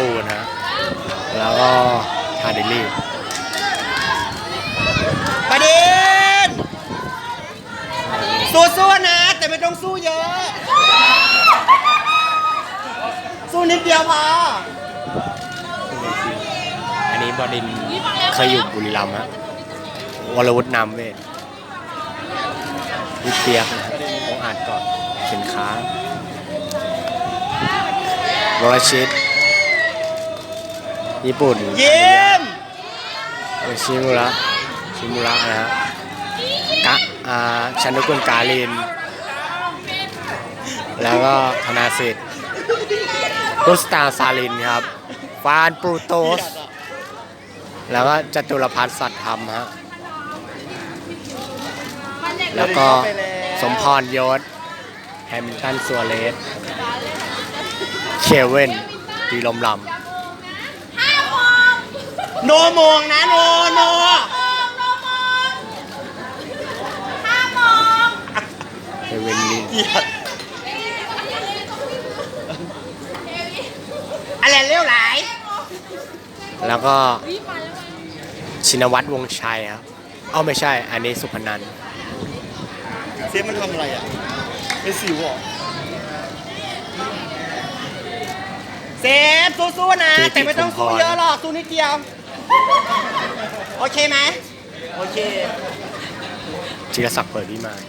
บูรณ์ฮะแล้วก็ฮาร์ดิลี่ประเด็นสู้ๆนะ แต่ไม่ต้องสู้เยอะ สู้นิดเดียวพออันนี้บอดินเคยอยู่บุรีรัมย์ฮะวรวุฒินามเวทวิเปียกนะฮะต้องอ่านก่อนสินค้าวรชิต ญี่ปุ่นเยี่ยมเออชิมุระชิมุระนะฮะกะอ่าชันนุกุลกาลิน แล้วก็ธนาสิทธิ์กุสตาซาลินครับฟานปรูโตส แล้วก็จตุรพัฒน์สัตย์ธรรมฮะแล้วก็สมพรยศแฮมิลตันซัวเรสเคเวนดีลมล โนโมงนะโนโนำเคเวนดีเกลียดอะไรเร็วไหลาย แล้วก็ชินวัตรวงศ์ชัยครับ เอ้าไม่ใช่ อันนี้สุพนันท์เซฟมันทำอะไรอะเป็นสิวเหรอเซฟสู้ๆนะ แต่ไม่ต้องสู้เยอะหรอกสู้นิดเดียว โอเคไหมโอเค จิรศักดิ์เปิดวิมาน